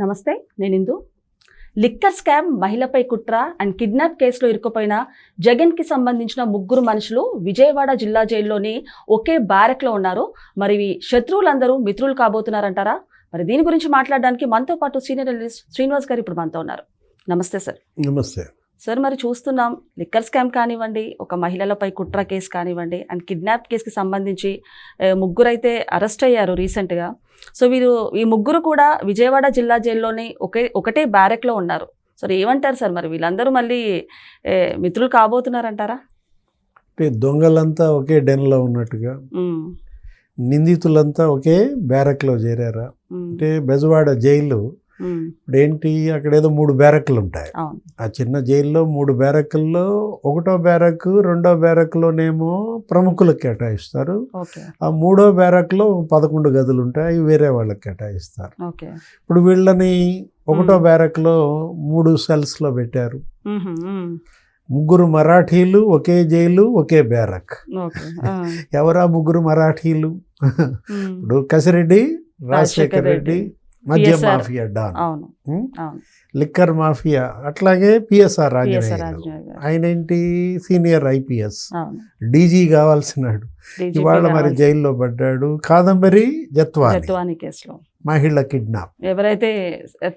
నమస్తే నేను ఇందు. Liquor scam మహిళపై కుట్ర అండ్ కిడ్నాప్ కేసులో ఇరుక్కుపోయిన జగన్కి సంబంధించిన ముగ్గురు మనుషులు విజయవాడ జిల్లా జైల్లోని ఒకే బ్యారెక్లో ఉన్నారు. మరి శత్రువులందరూ మిత్రులు కాబోతున్నారంటారా? మరి దీని గురించి మాట్లాడడానికి మనతో పాటు సీనియర్ శ్రీనివాస్ గారు ఇప్పుడు మనతో ఉన్నారు. నమస్తే సార్. నమస్తే. సార్ మరి చూస్తున్నాం. లిక్కర్ స్కామ్ కానివ్వండి ఒక మహిళలపై కుట్ర కేసు కానివ్వండి అండ్ కిడ్నాప్ కేసుకి సంబంధించి ముగ్గురు అయితే అరెస్ట్ అయ్యారు రీసెంట్గా. సో వీరు ఈ ముగ్గురు కూడా విజయవాడ జిల్లా జైల్లోని ఒకే ఒకటే బ్యారెక్లో ఉన్నారు. సో ఏమంటారు సార్ మరి? వీళ్ళందరూ మళ్ళీ మిత్రులు కాబోతున్నారంటారా? అంటే దొంగలంతా ఒకే డెన్లో ఉన్నట్టుగా నిందితులంతా ఒకే బ్యారక్లో చేరారా? అంటే బెజవాడ జైలు ఇప్పుడు ఏంటి అక్కడ ఏదో మూడు బ్యారక్లు ఉంటాయి ఆ చిన్న జైల్లో మూడు బ్యారక్ల్లో ఒకటో బ్యారక్ రెండో బ్యారక్లోనేమో ప్రముఖులకు కేటాయిస్తారు. ఆ మూడో బ్యారక్లో పదకొండు గదులు ఉంటాయి అవి వేరే వాళ్ళకి కేటాయిస్తారు. ఇప్పుడు వీళ్ళని ఒకటో. బ్యారక్లో మూడు సెల్స్లో పెట్టారు. ముగ్గురు మరాఠీలు ఒకే జైలు ఒకే బ్యారక్. ఎవరా ముగ్గురు మరాఠీలు? ఇప్పుడు కసిరెడ్డి రాజశేఖర్ రెడ్డి, మద్య. Mafia don. లిక్కర్ మాఫియా అట్లాగే పిఎస్ఆర్ గారు. ఆయన ఏంటి? Senior IPS. డీజీ కావాల్సినాడు. ఇవాళ మరి జైల్లో పడ్డాడు. కాదంబరి జత్వాని. కేసులో. మహిళ కిడ్నాప్. ఎవరైతే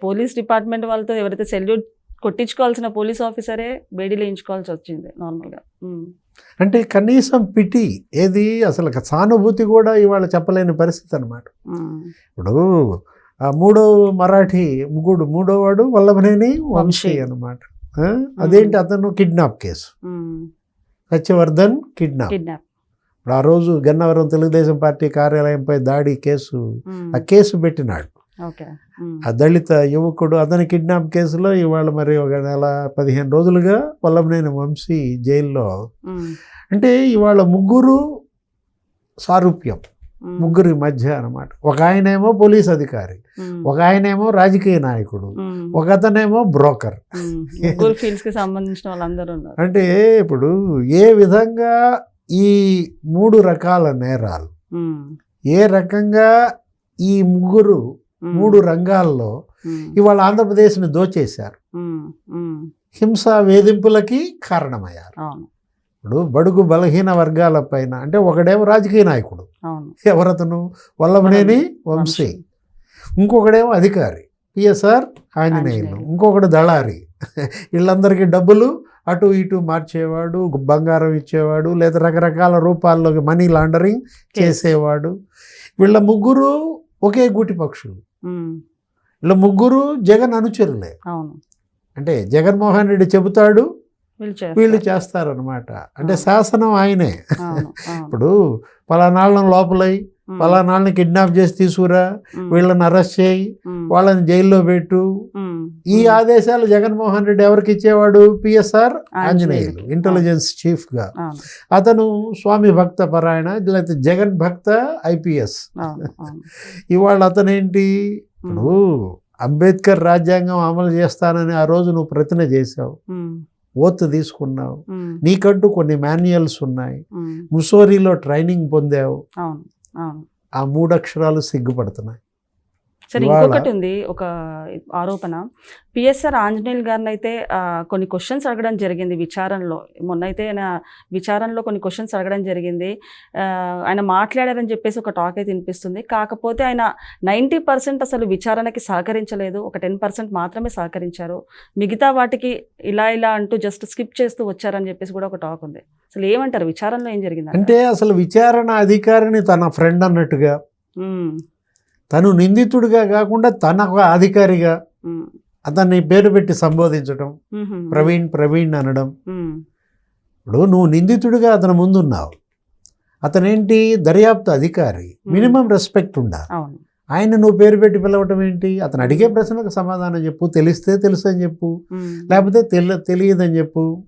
పోలీస్ డిపార్ట్మెంట్ వాళ్ళతో ఎవరైతే సెల్యూట్ కొట్టించుకోవాల్సిన పోలీస్ ఆఫీసరే బేడీలు వేయించుకోవాల్సి వచ్చింది నార్మల్గా. అంటే కనీసం పిటి ఏది అసలు సానుభూతి కూడా ఇవాళ చెప్పలేని పరిస్థితి అనమాట ఇప్పుడు ఆ మూడో మరాఠీ ముగ్గుడు మూడో వాడు వల్లభనేని వంశీ. అనమాట అదేంటి అతను? Kidnap case. సత్యవర్ధన్ కిడ్నాప్. ఇప్పుడు ఆ రోజు గన్నవరం తెలుగుదేశం పార్టీ కార్యాలయంపై దాడి కేసు. ఆ కేసు పెట్టినాడు. ఆ దళిత యువకుడు అతని కిడ్నాప్ కేసులో ఇవాళ మరి ఒక నెల పదిహేను రోజులుగా వల్లభనేని వంశీ జైల్లో. అంటే ఇవాళ ముగ్గురు సారూప్యం. ముగ్గురి మధ్య అన్నమాట. ఒక ఆయనేమో పోలీస్ అధికారి ఒక ఆయనేమో రాజకీయ నాయకుడు ఒక అతనేమో బ్రోకర్. సంబంధించిన వాళ్ళందరూ అంటే ఇప్పుడు ఏ విధంగా ఈ మూడు రకాల నేరాలు ఏ రకంగా ఈ ముగ్గురు మూడు రంగాల్లో ఇవాళ ఆంధ్రప్రదేశ్ని దోచేశారు? హింసా వేధింపులకి కారణమయ్యారు. ఇప్పుడు బడుగు బలహీన వర్గాల పైన అంటే ఒకడేమో రాజకీయ నాయకుడు. ఎవరతను? వల్లభనేని వంశీ. ఇంకొకడేమో అధికారి. పిఎస్ఆర్ ఆంజనేయులు. ఇంకొకడు దళారి. వీళ్ళందరికీ డబ్బులు అటు ఇటు మార్చేవాడు బంగారం ఇచ్చేవాడు లేదా రకరకాల రూపాల్లో మనీ లాండరింగ్ చేసేవాడు. వీళ్ళ ముగ్గురు ఒకే గూటి పక్షులు. వీళ్ళ ముగ్గురు జగన్ అనుచరులే. అంటే జగన్మోహన్ రెడ్డి చెబుతాడు వీళ్ళు వీళ్ళు చేస్తారు. చేస్తారనమాట అంటే. శాసనం ఆయనే. ఇప్పుడు పలానాళ్ళని లోపలై పలానాళ్ళని కిడ్నాప్ చేసి తీసుకురా వీళ్ళని అరెస్ట్ చేయి వాళ్ళని జైల్లో పెట్టు. ఈ ఆదేశాలు జగన్మోహన్ రెడ్డి ఎవరికి ఇచ్చేవాడు? పిఎస్ఆర్ ఆంజనేయులు. ఇంటెలిజెన్స్ చీఫ్గా అవును. అతను స్వామి భక్త పరాయణ లేకపోతే జగన్ భక్త ఐపీఎస్. ఇవాళ అతనేంటి? ఇప్పుడు అంబేద్కర్ రాజ్యాంగం అమలు చేస్తానని ఆ రోజు నువ్వు ప్రతిన చేసావు ఉమ్, ఓత్ తీసుకున్నావు. నీకంటూ కొన్ని మాన్యువల్స్ ఉన్నాయి. ముసోరీలో ట్రైనింగ్ పొందావు. ఆ మూడు అక్షరాలు సిగ్గుపడుతున్నాయి. సరే ఇంకొకటి ఉంది ఒక ఆరోపణ. పిఎస్ఆర్ ఆంజనేయులు గారిని అయితే కొన్ని క్వశ్చన్స్ అడగడం జరిగింది విచారణలో. మొన్న అయితే ఆయన విచారణలో కొన్ని క్వశ్చన్స్ అడగడం జరిగింది. ఆయన మాట్లాడారని చెప్పేసి ఒక టాక్ అయితే వినిపిస్తుంది. కాకపోతే ఆయన నైంటీ పర్సెంట్ అసలు విచారణకి సహకరించలేదు. ఒక టెన్ పర్సెంట్ మాత్రమే సహకరించారు. మిగతా వాటికి ఇలా ఇలా అంటూ జస్ట్ స్కిప్ చేస్తూ వచ్చారని చెప్పేసి కూడా ఒక టాక్ ఉంది. అసలు ఏమంటారు? విచారణలో ఏం జరిగింది అంటే అసలు విచారణ అధికారిని తన ఫ్రెండ్ అన్నట్టుగా తను నిందితుడిగా కాకుండా తన ఒక అధికారిగా అతన్ని పేరు పెట్టి సంబోధించడం ప్రవీణ్ ప్రవీణ్ అనడం. ఇప్పుడు నువ్వు నిందితుడిగా అతని ముందున్నావు అతనేంటి? దర్యాప్తు అధికారి. మినిమం రెస్పెక్ట్ ఉండాలి. ఆయన నువ్వు పేరు పెట్టి పిలవటం ఏంటి? అతను అడిగే ప్రశ్నకు సమాధానం చెప్పు తెలిస్తే తెలుసు అని చెప్పు లేకపోతే తెలి తెలియదని చెప్పు.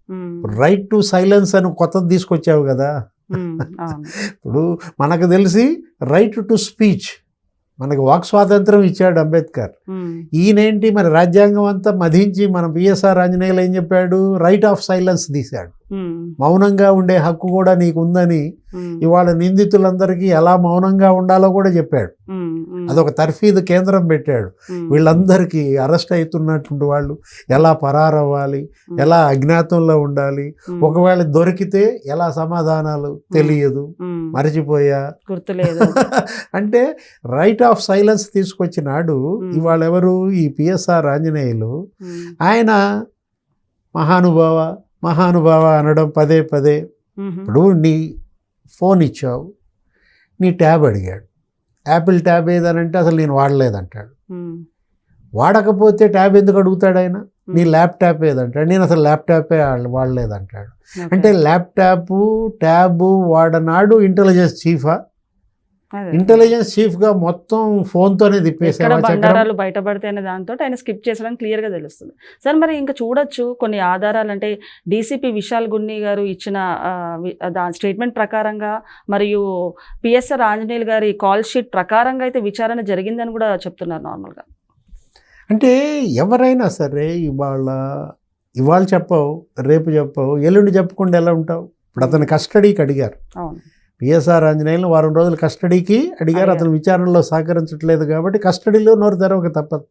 రైట్ టు సైలెన్స్ అని కొత్తది తీసుకొచ్చావు కదా. ఇప్పుడు మనకు తెలిసి రైట్ టు స్పీచ్ మనకు వాక్ స్వాతంత్రం ఇచ్చాడు అంబేద్కర్. ఈయనేంటి? మరి రాజ్యాంగం అంతా మధించి మన పిఎస్ఆర్ ఆంజనేయులు ఏం చెప్పాడు? రైట్ ఆఫ్ సైలెన్స్ తీశాడు. మౌనంగా ఉండే హక్కు కూడా నీకు ఉందని ఇవాళ నిందితులందరికీ ఎలా మౌనంగా ఉండాలో కూడా చెప్పాడు. అదొక తర్ఫీదు కేంద్రం పెట్టాడు. వీళ్ళందరికీ అరెస్ట్ అవుతున్నటువంటి వాళ్ళు ఎలా పరారవ్వాలి ఎలా అజ్ఞాతంలో ఉండాలి ఒకవేళ దొరికితే ఎలా సమాధానాలు తెలియదు మరిచిపోయా? గుర్తులేదు. అంటే రైట్ ఆఫ్ సైలెన్స్ తీసుకొచ్చినాడు. ఇవాళ ఎవరు ఈ పిఎస్ఆర్ ఆంజనేయులు. ఆయన మహానుభావ మహానుభావ అనడం పదే పదే. ఇప్పుడు నీ ఫోన్ ఇచ్చావు నీ ట్యాబ్ అడిగాడు. యాపిల్ ట్యాబ్ ఏదనంటే అసలు నేను వాడలేదంటాడు. వాడకపోతే ట్యాబ్ ఎందుకు అడుగుతాడు ఆయన? నీ ల్యాప్టాప్ ఏదంటాడు? నేను అసలు ల్యాప్టాపే వాడ- వాడలేదంటాడు. అంటే ల్యాప్టాప్ ట్యాబ్ వాడనాడు ఇంటెలిజెన్స్ చీఫా? ఇంటెలిజెన్స్ చీఫ్గా మొత్తం ఫోన్తోనే ఎక్కడ తిప్పేసావా చక్రం? బండారాలు బయటపడితే అనే దాంతో ఆయన స్కిప్ చేసడం క్లియర్గా తెలుస్తుంది. సార్ మరి ఇంకా చూడొచ్చు కొన్ని ఆధారాలు అంటే డీసీపీ విశాల్ గున్ని గారు ఇచ్చిన స్టేట్మెంట్ ప్రకారంగా మరియు పిఎస్ఆర్ ఆంజనేయులు గారి కాల్ షీట్ ప్రకారంగా అయితే విచారణ జరిగిందని కూడా చెప్తున్నారు నార్మల్గా అంటే ఎవరైనా సరే ఇవాళ ఇవాళ చెప్పవు రేపు చెప్పవు ఎల్లుండి చెప్పకుండా ఎలా ఉంటావు? ఇప్పుడు అతని కస్టడీకి అడిగారు. అవును. పిఎస్ఆర్ ఆంజనేయులు వారం రోజులు కస్టడీకి అడిగారు. అతను విచారణలో సహకరించట్లేదు కాబట్టి కస్టడీలో నోరు తెరవక తప్పదు.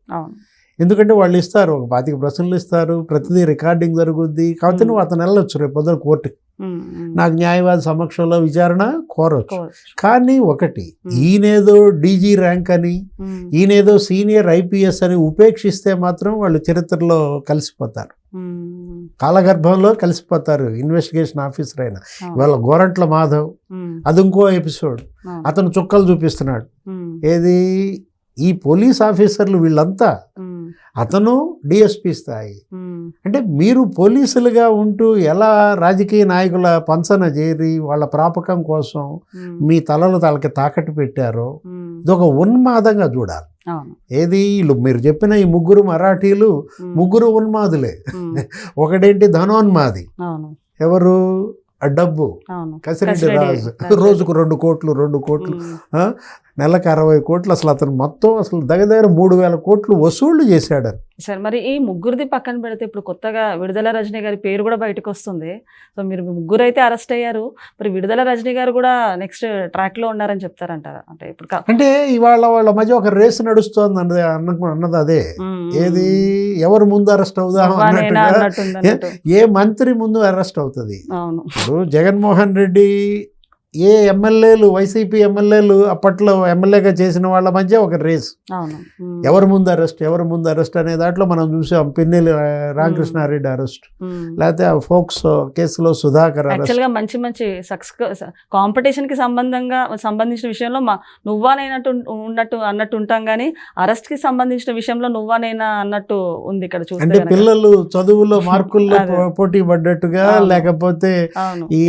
ఎందుకంటే వాళ్ళు ఇస్తారు ఒక పాతిక ప్రశ్నలు ఇస్తారు ప్రతిదీ రికార్డింగ్ జరుగుద్ది. కాబట్టి. నువ్వు అతను వెళ్ళొచ్చు రేపు పొద్దున కోర్టుకి ఉమ్. నాకు న్యాయవాది సమక్షంలో విచారణ కోరవచ్చు కోవచ్చు. కానీ ఒకటి. ఈయనేదో డీజీ ర్యాంక్ అని ఈయనేదో సీనియర్ ఐపీఎస్ అని ఉపేక్షిస్తే మాత్రం వాళ్ళు చరిత్రలో కలిసిపోతారు. కాలగర్భంలో కలిసిపోతారు ఇన్వెస్టిగేషన్ ఆఫీసర్ అయిన. ఇవాళ గోరంట్ల మాధవ్ అది ఇంకో ఎపిసోడ్. అతను చుక్కలు చూపిస్తున్నాడు. ఏది? ఈ పోలీస్ ఆఫీసర్లు వీళ్ళంతా అతను డిఎస్పి స్థాయి. అంటే మీరు పోలీసులుగా ఉంటూ ఎలా రాజకీయ నాయకుల పంచన చేరి వాళ్ళ ప్రాపకం కోసం మీ తలలు తలకి తాకట్టు పెట్టారో ఇదొక ఉన్మాదంగా చూడాలి. ఏది వీళ్ళు మీరు చెప్పిన ఈ ముగ్గురు మరాఠీలు ముగ్గురు ఉన్మాదులే. ఒకటేంటి ధనోన్మాది? ఎవరు? డబ్బు. కసిరెడ్డి రాజు. రాజు. రోజుకు రెండు కోట్లు రెండు కోట్లు? నెలకు అరవై కోట్లు అసలు అతను మొత్తం అసలు దగ్గర దగ్గర మూడు వేల కోట్లు వసూళ్ళు చేశాడు సరే మరి ఈ ముగ్గురిది పక్కన పెడితే ఇప్పుడు కొత్తగా విడుదల రజనీ గారి పేరు కూడా బయటకు వస్తుంది. సో మీరు ముగ్గురు అయితే అరెస్ట్ అయ్యారు. మరి విడుదల రజనీ గారు కూడా నెక్స్ట్ ట్రాక్లో ఉన్నారని చెప్తారంటారా అంటే ఇప్పుడు అంటే ఇవాళ వాళ్ళ మధ్య ఒక రేసు నడుస్తోంది అన్నది అన్న అన్నది అదే. ఏది? ఎవరు ముందు అరెస్ట్ అవుదాం అన్నట్టుగా. ఏ మంత్రి ముందు అరెస్ట్ అవుతుంది? అవును. ఇప్పుడు జగన్మోహన్ రెడ్డి ఏ ఎమ్మెల్యేలు వైసీపీ ఎమ్మెల్యేలు అప్పట్లో ఎమ్మెల్యేగా చేసిన వాళ్ళ మధ్య ఒక రేస్. ఎవరు ముందు అరెస్ట్ ఎవరు ముందు అరెస్ట్ అనే దాంట్లో మనం చూసాం పిన్నెల్లి రామకృష్ణారెడ్డి అరెస్ట్. లేకపోతే ఆ ఫోక్స్ కేసులో సుధాకర్ అరెస్ట్. యాక్చువల్గా మంచి మంచి సక్సెస్ కాంపిటీషన్కి సంబంధంగా సంబంధించిన విషయంలో మా నువ్వానైనట్టు ఉన్నట్టు అన్నట్టు ఉంటాం కానీ అరెస్ట్కి సంబంధించిన విషయంలో నువ్వానైనా అన్నట్టు ఉంది ఇక్కడ చూస్తే అంటే. పిల్లలు చదువుల్లో మార్కుల్లో పోటీ పడ్డట్టుగా. లేకపోతే ఈ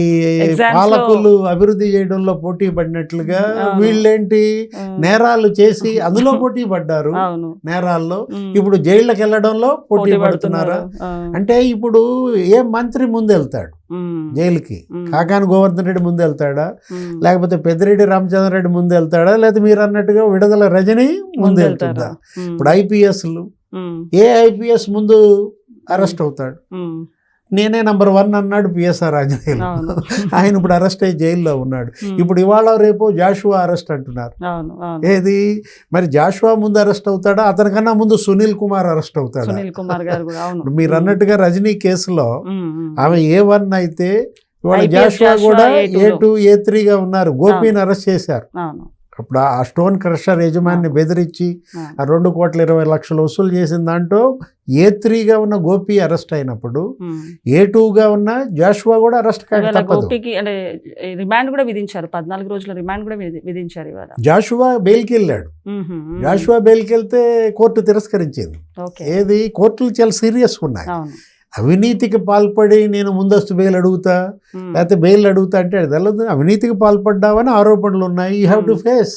పాలకులు అభివృద్ధి చేయడంలో పోటీ పడినట్లుగా. వీళ్ళేంటి? నేరాలు చేసి అందులో పోటీ పడ్డారు. నేరాల్లో. ఇప్పుడు జైళ్ళకి వెళ్ళడంలో పోటీ పడుతున్నారా? అంటే ఇప్పుడు ఏ మంత్రి ముందు వెళ్తాడు జైలుకి. కాకాని గోవర్ధన్ రెడ్డి ముందు వెళ్తాడా లేకపోతే పెద్దిరెడ్డి రామచంద్రరెడ్డి ముందు వెళ్తాడా లేకపోతే మీరు అన్నట్టుగా విడుదల రజని ముందు వెళ్తుందా ఇప్పుడు ఐపీఎస్లు. ఏ ఐపీఎస్ ముందు అరెస్ట్ అవుతాడు? నేనే నంబర్ వన్ అన్నాడు పిఎస్ఆర్ ఆంజనేయులు ఆయన ఇప్పుడు అరెస్ట్ అయ్యి జైల్లో ఉన్నాడు. ఇప్పుడు ఇవాళ రేపు జాషువా అరెస్ట్ అంటున్నారు. ఏది? మరి జాషువా ముందు అరెస్ట్ అవుతాడా? అతనికన్నా ముందు సునీల్ కుమార్ అరెస్ట్ అవుతాడా? మీరు అన్నట్టుగా రజనీ కేసులో ఆమె ఏ వన్ అయితే ఇవాళ జాషువా కూడా A2 ఏ టూ ఏ త్రీగా ఉన్నారు. గోపిని అరెస్ట్ చేశారు. అప్పుడు ఆ స్టోన్ క్రషర్ యజమాని. బెదిరించి ఆ, రెండు కోట్ల ఇరవై లక్షలు వసూలు చేసిన దాంట్లో ఏ త్రీగా ఉన్న గోపి అరెస్ట్ అయినప్పుడు. ఏ టూగా ఉన్న జాషువా కూడా అరెస్ట్ గోపికి అంటే రిమాండ్ కూడా విధించారు. పద్నాలుగు రోజుల రిమాండ్ కూడా విధి- విధించారు ఇవాళ. జాషువా బెయిల్కి వెళ్ళాడు. జాషువా బెయిల్కి వెళ్తే కోర్టు తిరస్కరించింది. ఏది? కోర్టులు చాలా సీరియస్గా ఉన్నాయి. అవినీతికి పాల్పడి నేను ముందస్తు బెయిల్ అడుగుతా? ఉమ్. లేకపోతే బెయిల్ అడుగుతా అంటే వెళ్ళదు అవినీతికి పాల్పడ్డావని ఆరోపణలు ఉన్నాయి. You have to Hmm. Face.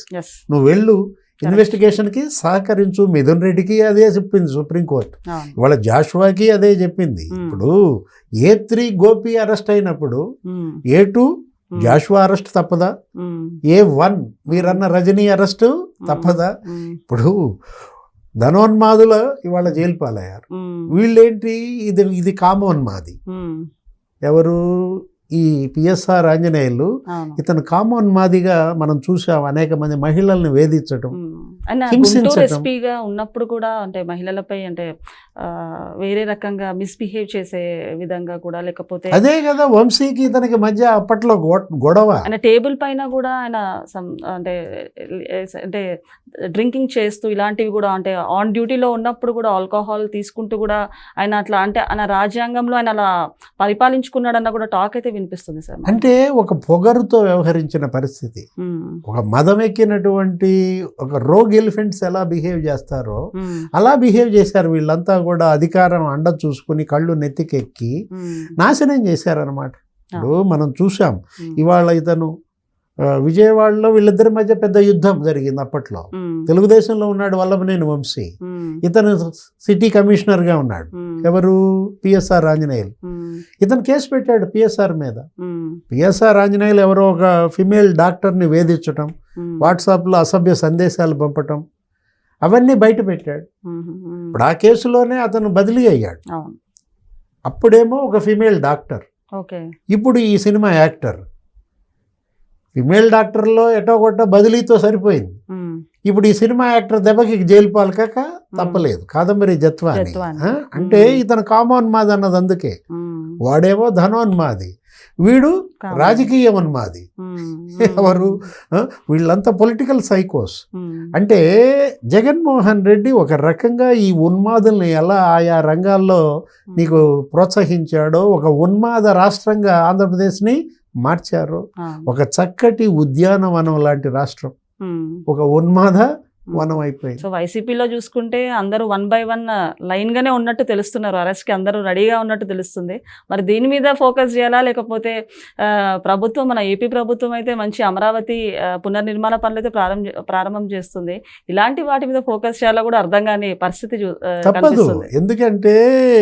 నువ్వు వెళ్ళు. ఇన్వెస్టిగేషన్కి సహకరించు. మిథున్ రెడ్డికి అదే చెప్పింది సుప్రీంకోర్టు ఇవాళ జాషువాకి అదే చెప్పింది. Hmm. ఇప్పుడు ఏ త్రీ గోపి అరెస్ట్ అయినప్పుడు um, A two Joshua arrest తప్పదా? ఏ వన్ మీరన్న రజనీ అరెస్ట్ తప్పదా? ఇప్పుడు ధనోన్మాదుల ఇవాళ జైలు పాలయ్యారు. వీళ్ళేంటి? ఇది ఇది కామోన్మాది. ఎవరు? ఈ పిఎస్ఆర్ ఆంజనేయులు. ఇతను కామన్ మాదిగా మనం చూసాం అనేక మంది మహిళల్ని హింసించటం. గుంటూరు ఎస్పీగా ఉన్నప్పుడు కూడా అంటే మహిళలపై అంటే వేరే రకంగా మిస్బిహేవ్ చేసే విధంగా కూడా లేకపోతే అదే కదా వంశీకి ఇతనికి మధ్య అప్పట్లో గొడవ. ఆయన టేబుల్ పైన కూడా ఆయన అంటే అంటే డ్రింకింగ్ చేస్తూ ఇలాంటివి కూడా అంటే ఆన్ డ్యూటీలో ఉన్నప్పుడు కూడా ఆల్కహాల్ తీసుకుంటూ కూడా ఆయన అట్లా అంటే ఆయన రాజ్యాంగంలో ఆయన అలా పరిపాలించుకున్నాడన్న కూడా టాక్ అయితే వినిపిస్తుంది సార్. అంటే ఒక పొగరుతో వ్యవహరించిన పరిస్థితి. ఒక మదం ఎక్కినటువంటి ఒక రోగ్ ఎలిఫెంట్స్ ఎలా బిహేవ్ చేస్తారో అలా బిహేవ్ చేశారు వీళ్ళంతా కూడా అధికారం అండ చూసుకుని కళ్ళు నెత్తికెక్కి నాశనం చేశారనమాట ఇప్పుడు మనం చూసాం ఇవాళ ఇతను విజయవాడలో వీళ్ళిద్దరి మధ్య పెద్ద యుద్ధం జరిగింది అప్పట్లో. తెలుగుదేశంలో ఉన్నాడు వల్లభనేని వంశీ. ఇతను సిటీ కమిషనర్గా ఉన్నాడు. ఎవరు? పిఎస్ఆర్ ఆంజనేయులు. ఇతను కేసు పెట్టాడు పిఎస్ఆర్ మీద. పిఎస్ఆర్ ఆంజనేయులు ఎవరో ఒక ఫిమేల్ డాక్టర్ని వేధించటం వాట్సాప్లో అసభ్య సందేశాలు పంపటం అవన్నీ బయట పెట్టాడు. ఇప్పుడు ఆ కేసులోనే అతను బదిలీ అయ్యాడు. అప్పుడేమో ఒక ఫిమేల్ డాక్టర్. ఇప్పుడు ఈ సినిమా యాక్టర్. ఫిమేల్ డాక్టర్లో ఎటో కొట్ట బదిలీతో సరిపోయింది. ఇప్పుడు ఈ సినిమా యాక్టర్ దెబ్బకి జైలు పాలకాక తప్పలేదు. కాదంబరి జత్వాని. ఆ? అంటే. ఇతను కామోన్మాది అన్నది అందుకే. వాడేమో ధనోన్మాది. వీడు కాదు. రాజకీయమన్మాది. ఉమ్, ఎవరు? వీళ్ళంతా పొలిటికల్ సైకోస్. అంటే జగన్మోహన్ రెడ్డి ఒక రకంగా ఈ ఉన్మాదుల్ని ఎలా ఆయా రంగాల్లో నీకు ప్రోత్సహించాడో ఒక ఉన్మాద రాష్ట్రంగా ఆంధ్రప్రదేశ్ని మార్చారు. ఒక చక్కటి ఉద్యానవనం లాంటి రాష్ట్రం. ఒక ఉన్మాద వనం అయిపోయింది. సో వైసీపీలో చూసుకుంటే అందరూ వన్ బై వన్ లైన్ గానే ఉన్నట్టు తెలుస్తున్నారు. అరెస్ట్కి అందరూ రెడీగా ఉన్నట్టు తెలుస్తుంది. మరి దీని మీద ఫోకస్ చేయాలా? లేకపోతే ప్రభుత్వం మన ఏపీ ప్రభుత్వం అయితే మంచి అమరావతి పునర్నిర్మాణ పనులు అయితే ప్రారంభ ప్రారంభం చేస్తుంది. ఇలాంటి వాటి మీద ఫోకస్ చేయాలా కూడా అర్థం కాని పరిస్థితి తప్పదు. ఎందుకంటే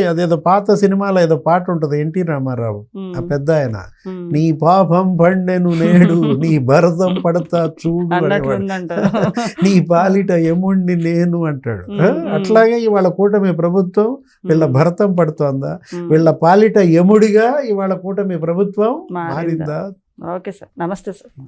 అదేదో పాత సినిమాలో ఏదో పాట ఉంటుంది. ఎన్టీ రామారావు ఆ పెద్ద ఆయన. నీ పాపం పండెను నేడు నీ భరతం పడతా చూడు నీ పాలిట యముణ్ణి నేను అంటాడు. అట్లాగే ఇవాళ కూటమి ప్రభుత్వం వీళ్ళ భరతం పడుతోందా. వీళ్ళ పాలిట యముడిగా ఇవాళ కూటమి ప్రభుత్వం? మారిందా? Okay sir. నమస్తే సార్.